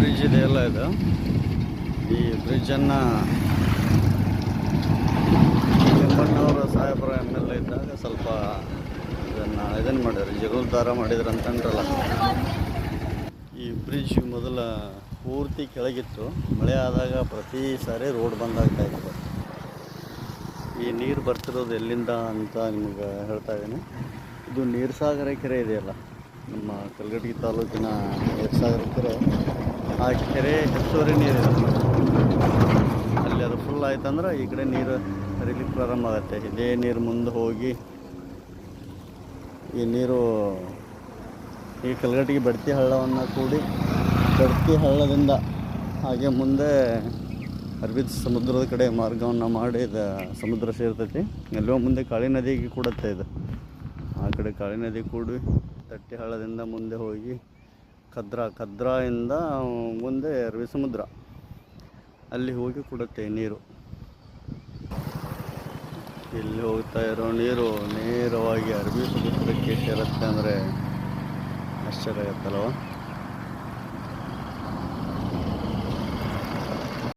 Bridge ಇದೆಯಲ್ಲ ಇದು. ಈ ಬ್ರಿಡ್ಜನ್ನು ಕೆಂಪಣ್ಣವರ ಸಾಹೇಬರ ಎಂ ಎಲ್ ಎ ಇದ್ದಾಗ ಸ್ವಲ್ಪ ಇದನ್ನು ಇದನ್ನು ಮಾಡಿದ್ರು. ಜೀರ್ಣೋದ್ಧಾರ ಮಾಡಿದ್ರು ಅಂತಂದ್ರಲ್ಲ ಈ ಬ್ರಿಡ್ಜ್ ಮೊದಲ ಪೂರ್ತಿ ಕೆಳಗಿತ್ತು. ಮಳೆ ಆದಾಗ ಪ್ರತಿ ಸಾರಿ ರೋಡ್ ಬಂದಾಗ್ತಾ ಇತ್ತು. ಈ ನೀರು ಬರ್ತಿರೋದು ಎಲ್ಲಿಂದ ಅಂತ ನಿಮ್ಗೆ ಹೇಳ್ತಾ ಇದ್ದೀನಿ. ಇದು ನೀರ್ಸಾಗರ ಕೆರೆ ಇದೆಯಲ್ಲ? ನಮ್ಮ ಕಲ್ಗಟ್ಟಿ ತಾಲೂಕಿನ ನೀರ್ಸಾಗರ ಕೆರೆ. ಆ ಕೆರೆ ಹೆಚ್ಚುವರಿ ನೀರು ಅಲ್ಲಿ ಅದು ಫುಲ್ ಆಯ್ತಂದ್ರೆ ಈ ಕಡೆ ನೀರು ಹರಿಲಿಕ್ಕೆ ಪ್ರಾರಂಭ ಆಗುತ್ತೆ. ಇದೇ ನೀರು ಮುಂದೆ ಹೋಗಿ ಈ ನೀರು ಈ ಕಲ್ಗಟ್ಟಿಗೆ ಬಡ್ತಿ ಹಳ್ಳವನ್ನು ಕೂಡಿ ಬಡ್ತಿ ಹಳ್ಳದಿಂದ ಹಾಗೆ ಮುಂದೆ ಅರಬ್ಬಿ ಸಮುದ್ರದ ಕಡೆ ಮಾರ್ಗವನ್ನು ಮಾಡಿ ಇದು ಸಮುದ್ರ ಸೇರ್ತೈತಿ. ಎಲ್ಲೋ ಮುಂದೆ ಕಾಳಿ ನದಿಗೆ ಕೂಡತ್ತೆ ಇದು. ಆ ಕಡೆ ಕಾಳಿ ನದಿ ಕೂಡಿ ತಟ್ಟಿ ಹಳ್ಳದಿಂದ ಮುಂದೆ ಹೋಗಿ ಕದ್ರಾ ಕದ್ರಾಯಿಂದ ಮುಂದೆ ಅರವಿ ಸಮುದ್ರ ಅಲ್ಲಿ ಹೋಗಿ ಕೊಡುತ್ತೆ ನೀರು. ಇಲ್ಲಿ ಹೋಗ್ತಾ ಇರೋ ನೀರು ನೇರವಾಗಿ ಅರಬಿ ಸಮುದ್ರಕ್ಕೆ ಸೇರುತ್ತೆ ಅಂದರೆ ಆಶ್ಚರ್ಯ ಆಗತ್ತಲ್ವ?